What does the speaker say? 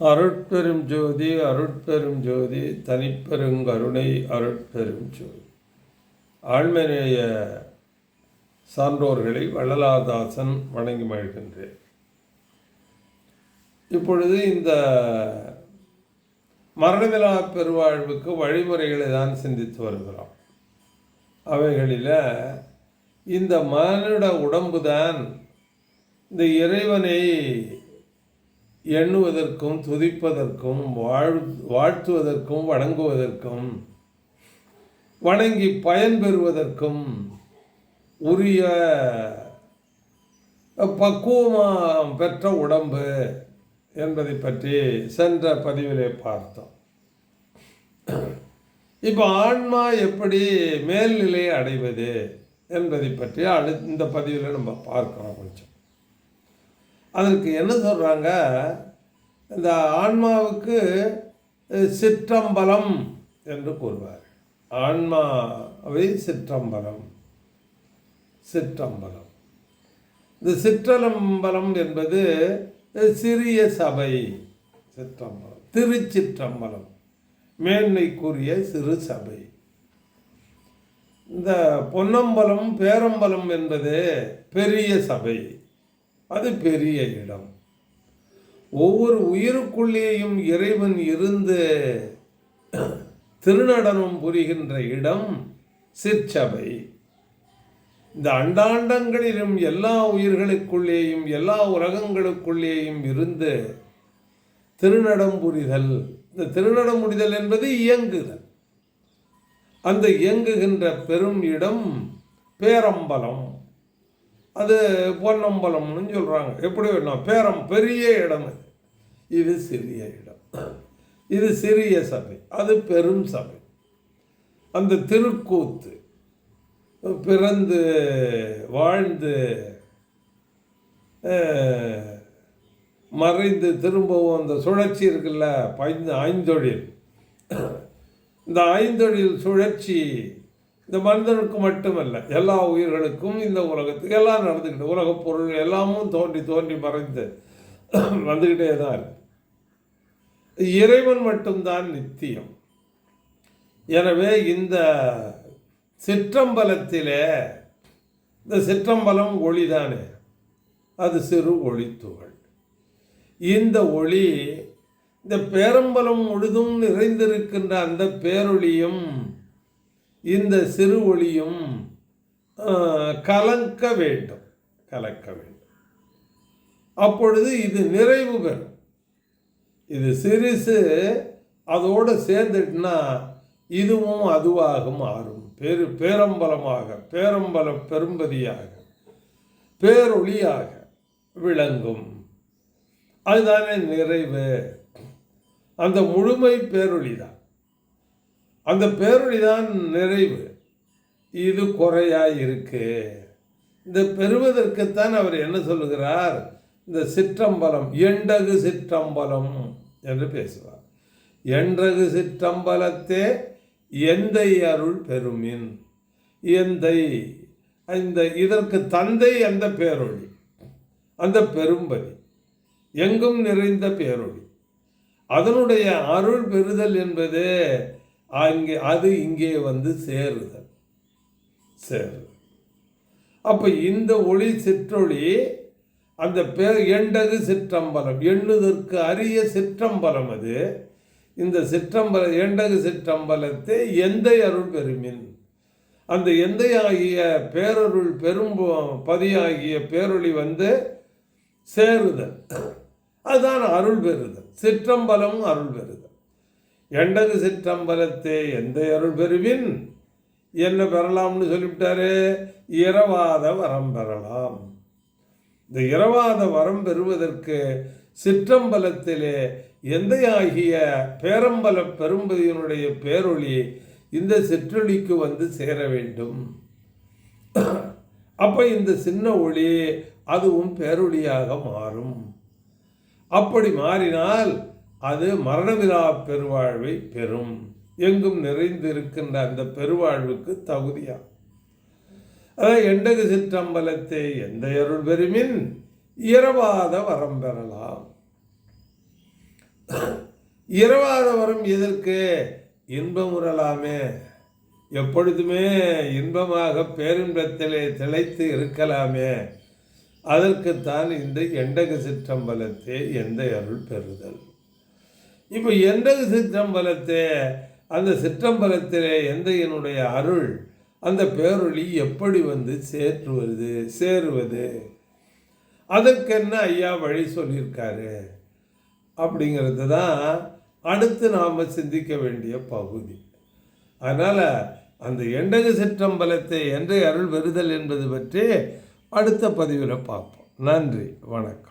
அருட்பெரும் ஜோதி அருட்பெரும் ஜோதி தனிப்பெருங்கருணை அருட்பெரும் ஜோதி. ஆழ்மநேய சான்றோர்களை வள்ளலாதாசன் வணங்கி மகிழ்கின்றேன். இப்பொழுது இந்த மரணமிலா பெருவாழ்வுக்கு வழிமுறைகளை தான் சிந்தித்து வருகிறோம். அவைகளில் இந்த மானுட உடம்பு தான் இந்த இறைவனை எண்ணுவதற்கும் துதிப்பதற்கும் வாழ் வாழ்த்துவதற்கும் வணங்குவதற்கும் வணங்கி பயன்பெறுவதற்கும் உரிய பக்குவமாக பெற்ற உடம்பு என்பதை பற்றி சென்ற பதிவிலே பார்த்தோம். இப்போ ஆன்மா எப்படி மேல்நிலையை அடைவது என்பதை பற்றி அடு இந்த பதிவில் நம்ம பார்க்கிறோம் கொஞ்சம். அதற்கு என்ன சொல்கிறாங்க இந்த ஆன்மாவுக்கு சிற்றம்பலம் என்று கூறுவார். ஆன்மாவை சிற்றம்பலம். சிற்றம்பலம். இந்த சிற்றலம்பலம் என்பது சிறிய சபை. சிற்றம்பலம். திருச்சிற்றம்பலம். மேன்மைக்குரிய சிறு சபை. இந்த பொன்னம்பலம் பேரம்பலம் என்பது பெரிய சபை. அது பெரிய இடம். ஒவ்வொரு உயிருக்குள்ளேயும் இறைவன் இருந்து திருநடனம் புரிகின்ற இடம் சிற்சபை. இந்த அண்டாண்டங்களிலும் எல்லா உயிர்களுக்குள்ளேயும் எல்லா உலகங்களுக்குள்ளேயும் இருந்து திருநடம் புரிதல். இந்த திருநடம் புரிதல் என்பது இயங்குதல். அந்த இயங்குகின்ற பெரும் இடம் பேரம்பலம். அது பொன்னம்பலம்னு சொல்கிறாங்க எப்படி வேணும் பேரம் பெரிய இடம் அது. இது சிறிய இடம். இது சிறிய சபை. அது பெரும் சபை. அந்த திருக்கூத்து பிறந்து வாழ்ந்து மறைந்து திரும்பவும் அந்த சுழற்சி இருக்குல்ல பைந்து ஐந்தொழில். இந்த ஐந்தொழில் சுழற்சி இந்த மனிதனுக்கு மட்டுமல்ல எல்லா உயிர்களுக்கும் இந்த உலகத்துக்கு எல்லாம் நடந்துக்கிட்டு உலகப் பொருள் எல்லாமும் தோன்றி தோன்றி மறைந்து வந்துக்கிட்டே தான் இருக்கு. இறைவன் மட்டும்தான் நித்தியம். எனவே இந்த சிற்றம்பலத்திலே இந்த சிற்றம்பலம் ஒளிதானே? அது சிறு ஒளித்துகள். இந்த ஒளி இந்த பேரம்பலம் முழுதும் நிறைந்திருக்கின்ற அந்த பேரொளியும் இந்த சிறு ஒளியும் கலக்க வேண்டும். கலக்க வேண்டும். அப்பொழுது இது நிறைவு பெறும். இது சிறுசு அதோடு சேர்ந்துட்டுனா இதுவும் அதுவாக மாறும். பெரு பேரம்பலமாக பேரம்பல பெரும்பதியாக பேரொளியாக விளங்கும். அதுதானே நிறைவு. அந்த முழுமை பேரொளி தான் அந்த பேரொழி தான் நிறைவு. இது குறையாக இருக்கு இந்த பெறுவதற்குத்தான் அவர் என்ன சொல்லுகிறார்? இந்த சிற்றம்பலம் எண்டகு சிற்றம்பலம் என்று பேசுவார். எண்டகு சிற்றம்பலத்தே எந்தை அருள் பெருமின். எந்தை இந்த இதற்கு தந்தை அந்த பேரொழி அந்த பெரும்பதி எங்கும் நிறைந்த பேரொழி. அதனுடைய அருள் பெறுதல் என்பது அங்கே அது இங்கே வந்து சேருதல் சேரு அப்போ இந்த ஒளி சிற்றொளி அந்த பே எண்டகு சிற்றம்பலம் எண்ணுதற்கு அரிய சிற்றம்பலம் அது. இந்த சிற்றம்பல எண்டகு சிற்றம்பலத்தை எந்தை அருள் பெருமின் அந்த எந்தையாகிய பேரருள் பெரும் பதியாகிய பேரொளி வந்து சேருதல் அதுதான் அருள் பெறுதல் சிற்றம்பலம் அருள் பெறுதல் எண்டகு சிற்றம்பலத்தே எந்த அருள் பெறுவின்? என்ன பெறலாம்னு சொல்லிவிட்டாரு இரவாத வரம் பெறலாம். இந்த இரவாத வரம் பெறுவதற்கு சிற்றம்பலத்திலே எந்தையாகிய பேரம்பல பெரும்பதியினுடைய பேரொளி இந்த சிற்றொளிக்கு வந்து சேர வேண்டும். அப்போ இந்த சின்ன ஒளி அதுவும் பேரொளியாக மாறும். அப்படி மாறினால் அது மரணவிழா பெருவாழ்வை பெறும். எங்கும் நிறைந்திருக்கின்ற அந்த பெருவாழ்வுக்கு தகுதியா? அதான் எண்டகு சிற்றம்பலத்தை எந்த அருள் பெருமின் இரவாத வரம் பெறலாம். இரவாத வரம் எதற்கு? இன்பமுறலாமே எப்பொழுதுமே இன்பமாக பேரின்பத்திலே திளைத்து இருக்கலாமே. அதற்குத்தான் இந்த எண்டக சிற்றம்பலத்தை எந்த அருள் பெறுதல்? இப்போ எண்டக சிற்றம்பலத்தே? அந்த சிற்றம்பலத்திலே எந்தையனுடைய அருள்? அந்த பேரொளி எப்படி வந்து சேற்றுவது சேருவது? அதற்கென்ன ஐயா வழி சொல்லியிருக்காரு? அப்படிங்கிறது தான் அடுத்து நாம் சிந்திக்க வேண்டிய பகுதி. அதனால் அந்த எண்டக சிற்றம்பலத்தை என்றை அருள் பெறுதல் என்பது பற்றி அடுத்த பதிவில் பார்ப்போம். நன்றி வணக்கம்.